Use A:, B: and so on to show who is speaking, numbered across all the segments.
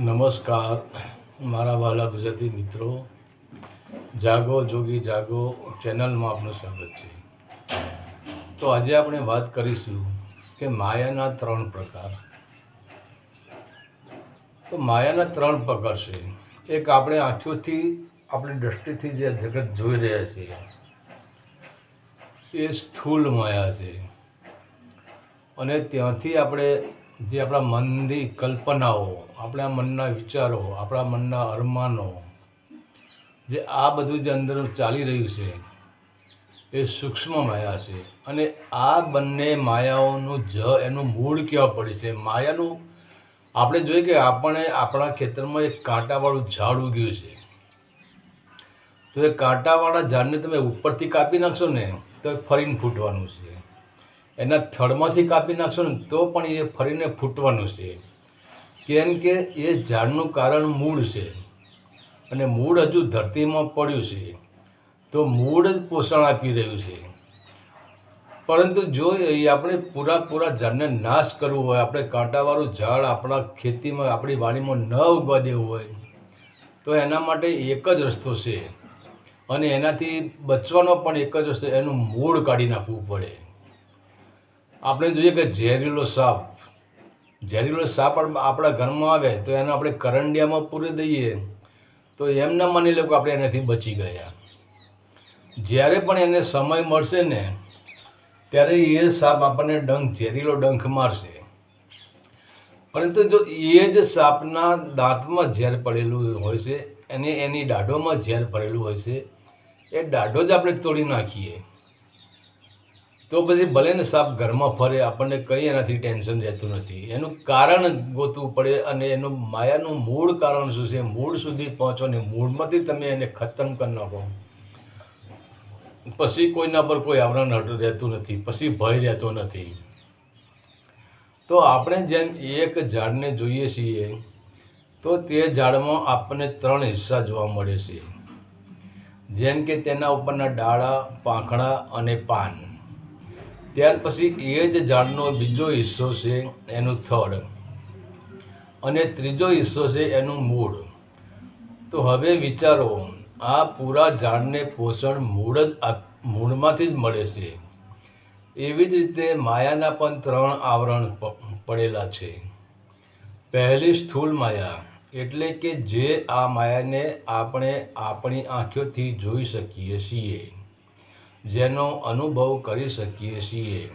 A: નમસ્કાર, મારા વહાલા ગુજરાતી મિત્રો. જાગો, જોગી, જાગો ચેનલમાં આપનું સ્વાગત છે. તો આજે આપણે વાત કરીશું કે માયાના ત્રણ પ્રકાર. તો માયાના ત્રણ પ્રકાર છે. એક આપણે આંખોથી, આપણી દ્રષ્ટિથી જે જગત જોઈ રહ્યા છીએ એ સ્થૂલ માયા છે. અને ત્યાંથી આપણે જે આપણા મનની કલ્પનાઓ, આપણા મનના વિચારો, આપણા મનના અરમાનો, જે આ બધું જે અંદર ચાલી રહ્યું છે, એ સૂક્ષ્મ માયા છે. અને આ બંને માયાઓનું જ એનું મૂળ કેવા પડે છે. માયાનું, આપણે જોઈએ કે આપણે આપણા ખેતરમાં એક કાંટાવાળું ઝાડ ઉગ્યું છે. તો એ કાંટાવાળા ઝાડને તમે ઉપરથી કાપી નાખશો ને, તો ફરીને ફૂટવાનું છે. એના થડમાંથી કાપી નાખશો ને તો પણ એ ફરીને ફૂટવાનું છે. કેમ કે એ ઝાડનું કારણ મૂળ છે. અને મૂળ હજુ ધરતીમાં પડ્યું છે. તો મૂળ જ પોષણ આપી રહ્યું છે. પરંતુ જો એ આપણે પૂરા પૂરા ઝાડને નાશ કરવું હોય, આપણે કાંટાવાળું ઝાડ આપણા ખેતીમાં, આપણી વાડીમાં ન ઉગવા દેવું હોય, તો એના માટે એક જ રસ્તો છે. અને એનાથી બચવાનો પણ એક જ રસ્તો, એનું મૂળ કાઢી નાખવું પડે. આપણે જોઈએ કે ઝેરીલો સાપ. ઝેરીલો સાપ આપણા ઘરમાં આવે તો એને આપણે કરંડિયામાં પૂરી દઈએ તો એમ ના માની લો કે આપણે એનાથી બચી ગયા. જ્યારે પણ એને સમય મળશે ને, ત્યારે એ સાપ આપણને ડંખ, ઝેરીલો ડંખ મારશે. પરંતુ જો એ જ સાપના દાંતમાં ઝેર પડેલું હોય છે અને એની દાઢોમાં ઝેર પડેલું હોય છે, એ દાઢો જ આપણે તોડી નાખીએ. તો પછી ભલે ને સાપ ઘરમાં ફરે, આપણને કંઈ એનાથી ટેન્શન રહેતું નથી. એનું કારણ ગોતવું પડે અને એનું માયાનું મૂળ કારણ શું છે? મૂળ સુધી પહોંચો ને મૂળમાંથી તમે એને ખતમ કરી નાખો. પછી કોઈના પર કોઈ આવરણ રહેતું નથી, પછી ભય રહેતો નથી. તો આપણે જેમ એક ઝાડને જોઈએ છીએ, તો તે ઝાડમાં આપણને ત્રણ હિસ્સા જોવા મળે છે. જેમ કે તેના ઉપરના ડાળા, પાંખડા અને પાન. ત્યાર પછી એ જ ઝાડનો બીજો હિસ્સો છે એનું થડ અને ત્રીજો હિસ્સો છે એનું મૂળ. તો હવે વિચારો, આ પૂરા ઝાડને પોષણ મૂળ જ મૂળમાંથી જ મળે છે. એવી જ રીતે માયાના પણ ત્રણ આવરણ પડેલા છે. પહેલી સ્થૂળ માયા, એટલે કે જે આ માયાને આપણે આપણી આંખોથી જોઈ શકીએ છીએ. જેનો અનુભવ કરી શકીએ છીએ,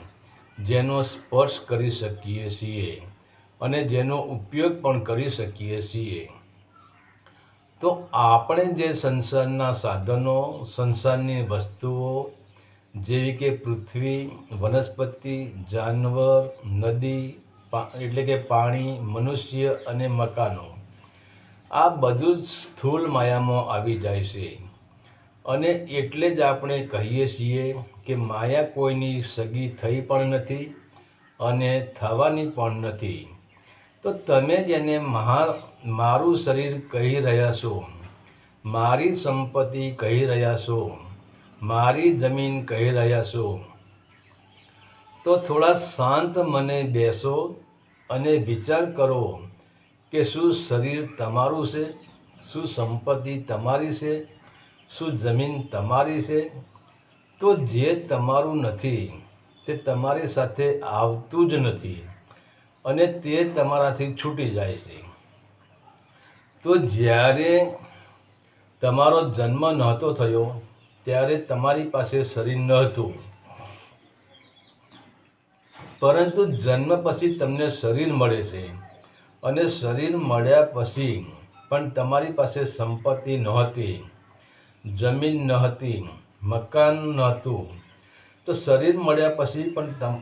A: જેનો સ્પર્શ કરી શકીએ છીએ અને જેનો ઉપયોગ પણ કરી શકીએ છીએ. તો આપણે જે સંસારના સાધનો, સંસારની વસ્તુઓ જેવી કે પૃથ્વી, વનસ્પતિ, જાનવર, નદી એટલે કે પાણી, મનુષ્ય અને મકાનો, આ બધું જ સ્થૂળ માયામાં આવી જાય છે. અને એટલે જ આપણે કહીએ છીએ કે માયા કોઈની સગી થઈ પણ નથી અને થવાની પણ નથી. તો તમે જેને મહા, મારું શરીર કહી રહ્યા છો. મારી સંપત્તિ કહી રહ્યા છો. મારી જમીન કહી રહ્યા છો. તો થોડા શાંત મને બેસો અને વિચાર કરો કે શું શરીર તમારું છે? શું સંપત્તિ તમારી છે? શું જમીન તમારી છે? તો જે તમારું નથી, તે તમારી સાથે આવતું જ નથી અને તે તમારાથી છૂટી જાય છે. તો જ્યારે તમારો જન્મ નહોતો થયો, ત્યારે તમારી પાસે શરીર ન હતું પરંતુ જન્મ પછી તમને શરીર મળે છે અને શરીર મળ્યા પછી પણ તમારી પાસે સંપત્તિ નહોતી. જમીન નહોતી, મકાન નહોતું. તો શરીર મળ્યા પછી પણ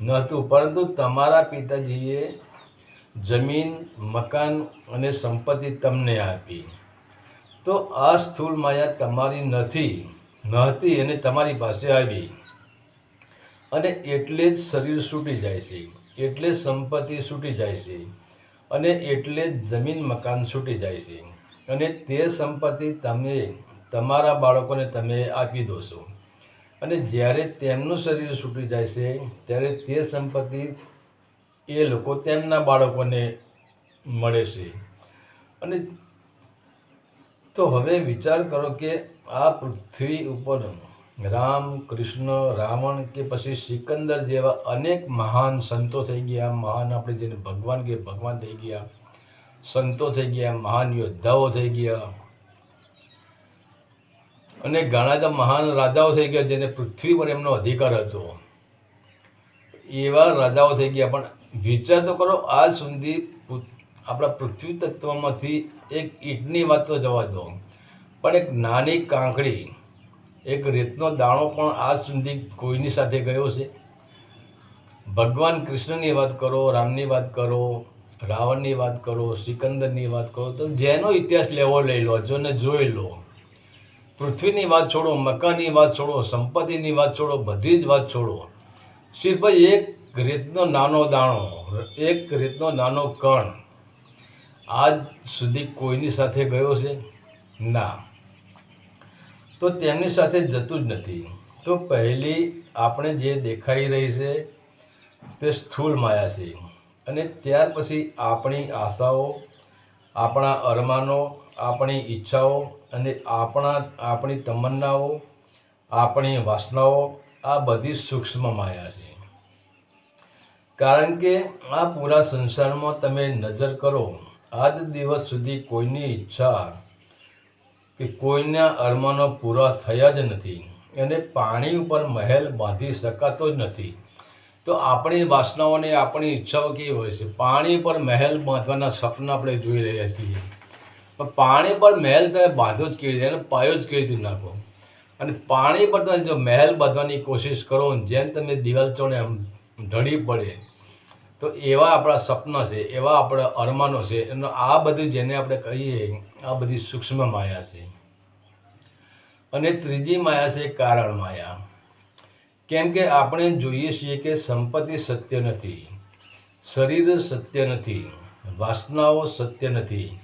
A: નહોતું. પરંતુ તમારા પિતાજીએ જમીન, મકાન અને સંપત્તિ તમને આપી. તો આ સ્થૂળ માયા તમારી નથી, નહોતી અને તમારી પાસે આવી. અને એટલે જ શરીર છૂટી જાય છે, એટલે સંપત્તિ છૂટી જાય છે, અને એટલે જ જમીન, મકાન છૂટી જાય છે. અને તે સંપત્તિ તમે તમારા બાળકોને તમે આપી દો છો અને જ્યારે તેમનું શરીર છૂટી જાય છે, ત્યારે તે સંપત્તિ એ લોકો તેમના બાળકોને મળે છે. અને તો હવે વિચાર કરો કે આ પૃથ્વી ઉપર રામ કૃષ્ણ, રાવણ કે પછી સિકંદર જેવા અનેક મહાન સંતો થઈ ગયા, મહાન આપણે જેને ભગવાન કે ભગવાન થઈ ગયા, સંતો થઈ ગયા, મહાન યોદ્ધાઓ થઈ ગયા અને ઘણા બધા મહાન રાજાઓ થઈ ગયા જેને પૃથ્વી પર એમનો અધિકાર હતો. એવા રાજાઓ થઈ ગયા. પણ વિચાર તો કરો, આજ સુધી આપણા પૃથ્વી તત્વમાંથી એક ઈંટની વાત તો જવા દો. પણ એક નાની કાંકડી, એક રેતનો દાણો પણ આજ સુધી કોઈની સાથે ગયો છે? ભગવાન કૃષ્ણની વાત કરો, રામની વાત કરો, રાવણની વાત કરો, સિકંદરની વાત કરો, તો જેનો ઇતિહાસ લેવો લઈ લો, જોને જોઈ લો. પૃથ્વીની વાત છોડો, મકાનની વાત છોડો, સંપત્તિની વાત છોડો, બધી જ વાત છોડો. સિર્ફ એક રીતનો નાનો દાણો, એક રીતનો નાનો કણ આજ સુધી કોઈની સાથે ગયો છે? ના. તો તેમની સાથે જતું જ નથી. તો પહેલી આપણે જે દેખાઈ રહી છે તે સ્થૂળ માયા છે. અને ત્યાર પછી આપણી આશાઓ, આપણા અરમાનો આપણી ઈચ્છાઓ અને આપણા, આપણી તમન્નાઓ, આપણી વાસનાઓ આ બધી સૂક્ષ્મ માયા છે. કારણ કે આ પૂરા સંસારમાં તમે નજર કરો, આજ દિવસ સુધી કોઈની ઈચ્છા કે કોઈના અરમાનો પૂરા થયા જ નથી અને પાણી ઉપર મહેલ બાંધી શકાતો જ નથી. તો આપણી વાસનાઓને, આપણી ઈચ્છાઓ કેવી હોય છે? પાણી પર મહેલ બાંધવાના સપના આપણે જોઈ રહ્યા છીએ. પણ પાણી પર મહેલ તમે બાંધો જ કેવી રીતે? પાયો જ કેવી રીતે નાખો? અને પાણી પર તમે જો મહેલ બાંધવાની કોશિશ કરો, જેમ તમે દિવાલ ચોડે આમ ઢળી પડે, તો એવા આપણા સપના છે, એવા આપણા અરમાનો છે, એનો આ બધું જેને આપણે કહીએ, આ બધી સૂક્ષ્મ માયા છે. અને ત્રીજી માયા છે કારણ માયા. કેમ કે આપણે જોઈએ છીએ કે સંપત્તિ સત્ય નથી, શરીર સત્ય નથી, વાસનાઓ સત્ય નથી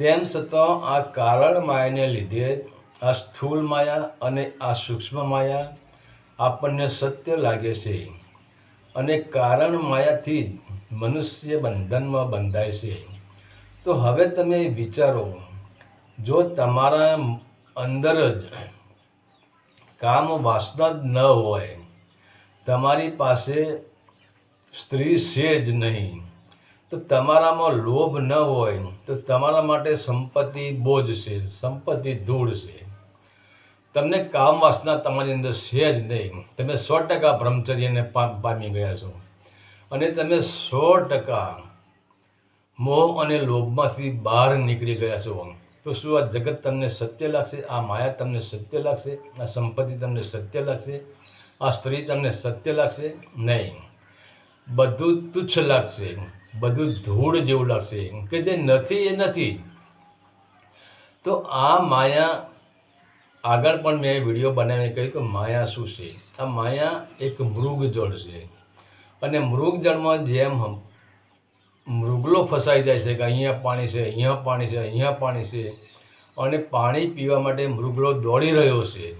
A: તેમ છતાં આ કારણ માયાને લીધે આ સ્થૂળ માયા અને આ સૂક્ષ્મ માયા આપણને સત્ય લાગે છે અને કારણ માયાથી જ મનુષ્ય બંધનમાં બંધાય છે. તો હવે તમે વિચારો, જો તમારા અંદર જ કામ વાસના જ ન હોય, તમારી પાસે સ્ત્રી છે જ નહીં. તો તમારામાં લોભ ન હોય, તો તમારા માટે સંપત્તિ બોજ છે, સંપત્તિ ધૂળ છે. તમને કામ વાસના તમારી અંદર છે જ નહીં. તમે સો ટકા બ્રહ્મચર્યને પામી ગયા છો. અને તમે સો ટકા મોહ અને લોભમાંથી બહાર નીકળી ગયા છો. તો શું આ જગત તમને સત્ય લાગશે? આ માયા તમને સત્ય લાગશે? આ સંપત્તિ તમને સત્ય લાગશે? આ સ્ત્રી તમને સત્ય લાગશે? નહીં. બધું તુચ્છ લાગશે. બધું ધૂળ જેવું લાગશે. કે જે નથી એ નથી. તો આ માયા, આગળ પણ મેં વીડિયો બનાવીને કહ્યું કે માયા શું છે? આ માયા એક મૃગજળ છે. અને મૃગજળમાં જેમ મૃગલો ફસાઈ જાય છે કે અહીંયા પાણી છે, અહીંયા પાણી છે, અહીંયા પાણી છે. અને પાણી પીવા માટે મૃગલો દોડી રહ્યો છે.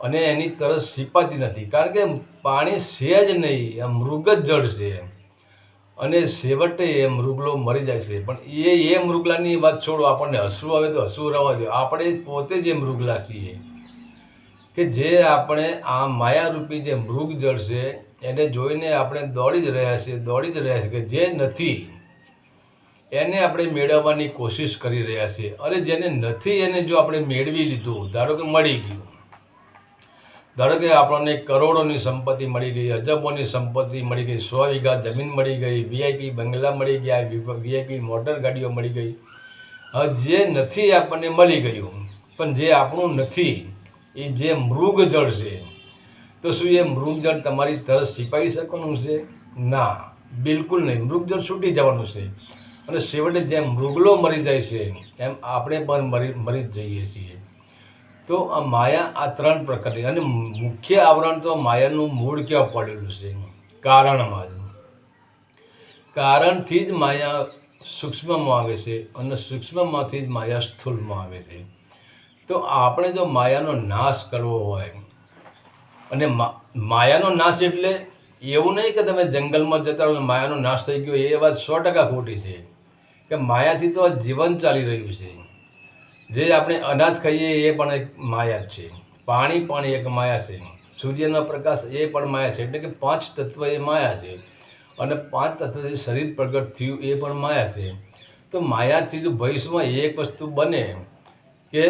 A: અને એની તરસ છીપાતી નથી. કારણ કે પાણી છે જ નહીં, આ મૃગ જ જળ છે અને છેવટે એ મૃગલો મરી જાય છે. પણ એ એ મૃગલાની વાત છોડો, આપણને હસવું આવે તો હસવું રહેવા દો. આપણે પોતે જે મૃગલા છીએ, કે જે આપણે આ માયારૂપી જે મૃગ જળ છે, એને જોઈને આપણે દોડી જ રહ્યા છીએ, દોડી જ રહ્યા છીએ કે જે નથી, એને આપણે મેળવવાની કોશિશ કરી રહ્યા છીએ. અરે જેને નથી, એને જો આપણે મેળવી લીધું, ધારો કે મળી ગયું ધારો કે આપણને કરોડોની સંપત્તિ મળી ગઈ, અજબોની સંપત્તિ મળી ગઈ, સો વીઘા જમીન મળી ગઈ વીઆઈપી બંગલા મળી ગયા વીઆઈપી મોટર ગાડીઓ મળી ગઈ. જે નથી આપણને મળી ગયું, પણ જે આપણું નથી, એ જે મૃગજળ છે, તો શું એ મૃગજળ તમારી તરસ છીપાવી શકવાનું છે? ના, બિલકુલ નહીં. મૃગજળ છૂટી જવાનું છે. અને છેવટે જેમ મૃગલો મરી જાય છે, એમ આપણે પણ મરી મરી જ જઈએ છીએ. તો આ માયા આ ત્રણ પ્રકારની અને મુખ્ય આવરણ તો માયાનું મૂળ ક્યાં પડેલું છે કારણમાં કારણથી જ માયા સૂક્ષ્મમાં આવે છે અને સૂક્ષ્મમાંથી જ માયા સ્થૂળમાં આવે છે. તો આપણે જો માયાનો નાશ કરવો હોય, અને માયાનો નાશ એટલે એવું નહીં કે તમે જંગલમાં જતા રહો માયાનો નાશ થઈ ગયો, એ વાત સો ટકા ખોટી છે. કે માયાથી તો જીવન ચાલી રહ્યું છે. જે આપણે અનાજ ખાઈએ એ પણ એક માયા છે. પાણી પણ એક માયા છે. સૂર્યનો પ્રકાશ એ પણ માયા છે. એટલે કે પાંચ તત્વ એ માયા છે. અને પાંચ તત્વથી શરીર પ્રગટ થયું એ પણ માયા છે. તો માયાથી જો ભવિષ્યમાં એક વસ્તુ બને કે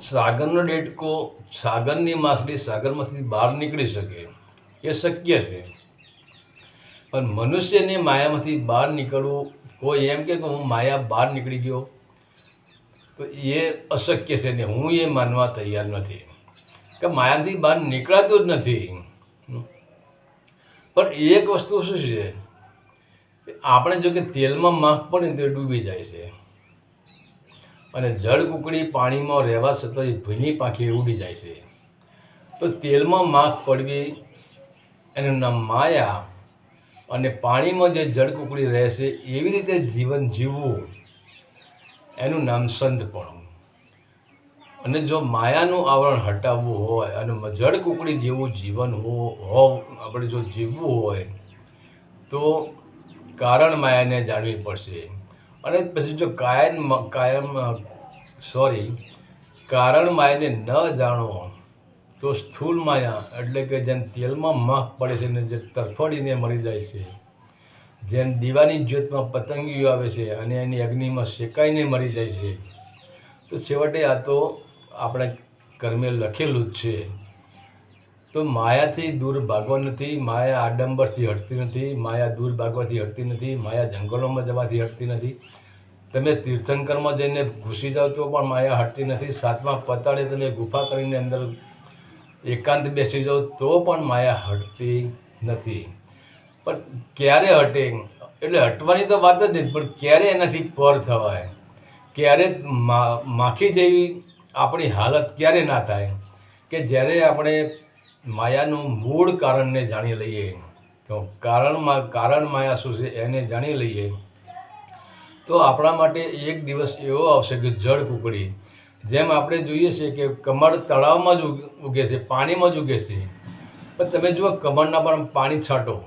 A: સાગરનો ડેટકો સાગરની માછલી સાગરમાંથી બહાર નીકળી શકે, એ શક્ય છે. પણ મનુષ્યને માયામાંથી બહાર નીકળવું કોઈ એમ કે હું માયા બહાર નીકળી ગયો? તો એ અશક્ય છે ને હું એ માનવા તૈયાર નથી. કે માયાથી બહાર નીકળાતું જ નથી. પણ એક વસ્તુ શું છે? આપણે જો કે તેલમાં માખ પડે તો ડૂબી જાય છે. અને જળ કુકડી પાણીમાં રહેવા છતાં એ ભીની પાંખી ઉડી જાય છે. તો તેલમાં માખ પડવી, એનું નામ માયા અને પાણીમાં જે જળ કુકડી રહે છે, એવી રીતે જીવન જીવવું એનું નામ સંતપણું અને જો માયાનું આવરણ હટાવવું હોય અને જળ કુકડી જેવું જીવન હો આપણે જો જીવવું હોય, તો કારણ માયાને જાણવી પડશે. અને પછી જો કાયમ કાયમ, સોરી, કારણ માયાને ન જાણો, તો સ્થૂલ માયા, એટલે કે જેમ તેલમાં માખ પડે છે ને જે તરફડીને મરી જાય છે જેમ દીવાની જ્યોતમાં પતંગીઓ આવે છે અને એની અગ્નિમાં શેકાઈને મરી જાય છે. તો છેવટે આ તો આપણે કર્મે લખેલું જ છે. તો માયાથી દૂર ભાગવા નથી, માયા આડંબરથી હટતી નથી, માયા દૂર ભાગવાથી હટતી નથી, માયા જંગલોમાં જવાથી હટતી નથી. તમે તીર્થંકરમાં જઈને ઘૂસી જાઓ તો પણ માયા હટતી નથી. સાતમા પતાળે તમે ગુફા કરીને અંદર એકાંત બેસી જાઓ તો પણ માયા હટતી નથી. પણ ક્યારે હટે? એટલે હટવાની તો વાત જ નહીં, પણ ક્યારે એનાથી પર થવાય? ક્યારે માખી જેવી આપણી હાલત ક્યારે ના થાય? કે જ્યારે આપણે માયાનું મૂળ કારણને જાણી લઈએ, તો કારણમાં, કારણ માયા શું છે એને જાણી લઈએ, તો આપણા માટે એક દિવસ એવો આવશે કે જળ કુકડી. જેમ આપણે જોઈએ છીએ કે કમળ તળાવમાં જ ઉગ- છે, પાણીમાં જ ઉગે છે. પણ તમે જુઓ, કમળના પર પાણી છાંટો.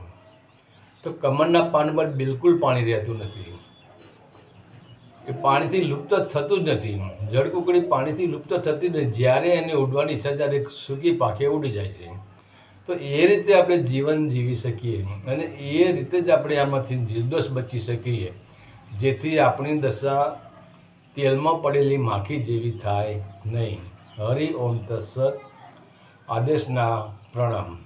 A: તો કમળના પાન પર બિલકુલ પાણી રહેતું નથી. એ પાણીથી લુપ્ત થતું જ નથી. જળકુકડી પાણીથી લુપ્ત થતી જ નથી. જ્યારે એને ઉડવાની ઈચ્છા ત્યારે સૂકી પાખે ઉડી જાય છે. તો એ રીતે આપણે જીવન જીવી શકીએ. અને એ રીતે જ આપણે આમાંથી નિર્દોષ બચી શકીએ. જેથી આપણી દશા તેલમાં પડેલી માખી જેવી થાય નહીં. હરિ ઓમ તત્સત. આદેશના પ્રણામ.